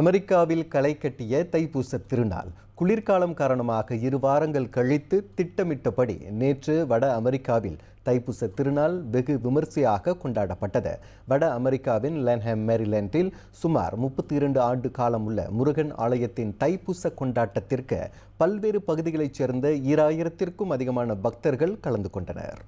அமெரிக்காவில் களை கட்டிய தைப்பூச திருநாள் குளிர்காலம் காரணமாக இரு வாரங்கள் கழித்து திட்டமிட்டபடி நேற்று வட அமெரிக்காவில் தைப்பூச திருநாள் வெகு விமர்சையாக கொண்டாடப்பட்டது. வட அமெரிக்காவின் லென்ஹெம் மேரிலேண்டில் சுமார் முப்பத்தி இரண்டு ஆண்டு காலம் உள்ள முருகன் ஆலயத்தின் தைப்பூச கொண்டாட்டத்திற்கு பல்வேறு பகுதிகளைச் சேர்ந்த ஈராயிரத்திற்கும் அதிகமான பக்தர்கள் கலந்து கொண்டனர்.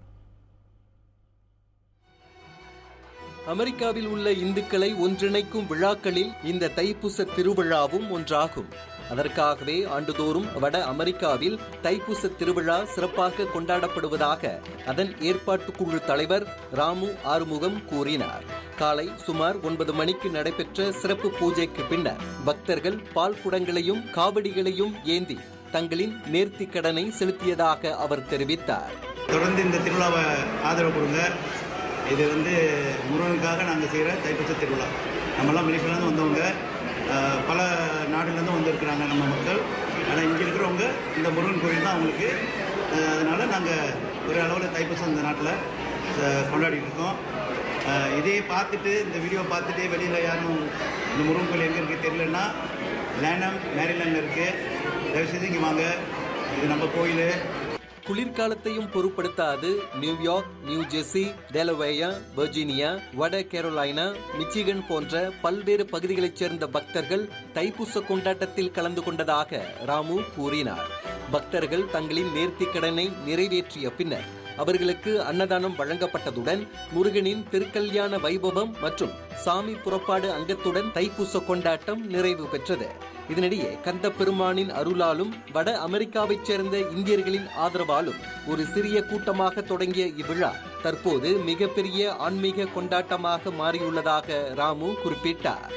அமெரிக்காவில் உள்ள இந்துக்களை ஒன்றிணைக்கும் விழாக்களில் இந்த தைப்பூச திருவிழாவும் ஒன்றாகும். அதற்காகவே ஆண்டுதோறும் வட அமெரிக்காவில் தைப்பூச திருவிழா சிறப்பாக கொண்டாடப்படுவதாக அதன் ஏற்பாட்டுக்குழு தலைவர் ராமு ஆறுமுகம் கூறினார். காலை சுமார் ஒன்பது மணிக்கு நடைபெற்ற சிறப்பு பூஜைக்கு பின்னர் பக்தர்கள் பால் குடங்களையும் காவடிகளையும் ஏந்தி தங்களின் நேர்த்திக் கடனை செலுத்தியதாக அவர் தெரிவித்தார். தொடர்ந்து இந்த திருவிழாவை ஆதரவு கொடுங்க. இது வந்து முருகனுக்காக நாங்கள் செய்கிற தைப்பூச திருவிழா. நம்மலாம் மலேசியாலேருந்து வந்தவங்க பல நாடுலேருந்து வந்திருக்கிறாங்க நம்ம மக்கள். ஆனால் இங்கே இருக்கிறவங்க இந்த முருகன் கோயில் தான் அவங்களுக்கு. அதனால் நாங்கள் ஒரு அளவில் தைப்பூசம் இந்த நாட்டில் அஹ், கொண்டாடிட்டு இருக்கோம். இதையே பார்த்துட்டு இந்த வீடியோ பார்த்துட்டு வெளியில் யாரும் இந்த முருகன் கோயில் எங்கே இருக்குது தெரியலன்னா லேனம் மேரிலேண்டில் இருக்குது தயவுசெய்து இங்கே வாங்க. இது நம்ம கோயில். குளிர்காலத்தையும் பொருட்படுத்தாது. New York New Jersey Delaware Virginia வட கேரோலைனா மிச்சிகன் போன்ற பல்வேறு பகுதிகளைச் சேர்ந்த பக்தர்கள் தைப்பூச கொண்டாட்டத்தில் கலந்து கொண்டதாக ராமு கூறினார். பக்தர்கள் தங்களின் நேர்த்திக் கடனை நிறைவேற்றிய பின்னர் அவர்களுக்கு அன்னதானம் வழங்கப்பட்டதுடன் முருகனின் திருக்கல்யாண வைபவம் மற்றும் சாமி புறப்பாடு அங்கத்துடன் தைப்பூச கொண்டாட்டம் நிறைவு பெற்றது. இதனிடையே கந்த பெருமானின் அருளாலும் வட அமெரிக்காவைச் சேர்ந்த இந்தியர்களின் ஆதரவாலும் ஒரு சிறிய கூட்டமாக தொடங்கிய இவ்விழா தற்போது மிகப்பெரிய ஆன்மீக கொண்டாட்டமாக மாறியுள்ளதாக ராமு குறிப்பிட்டார்.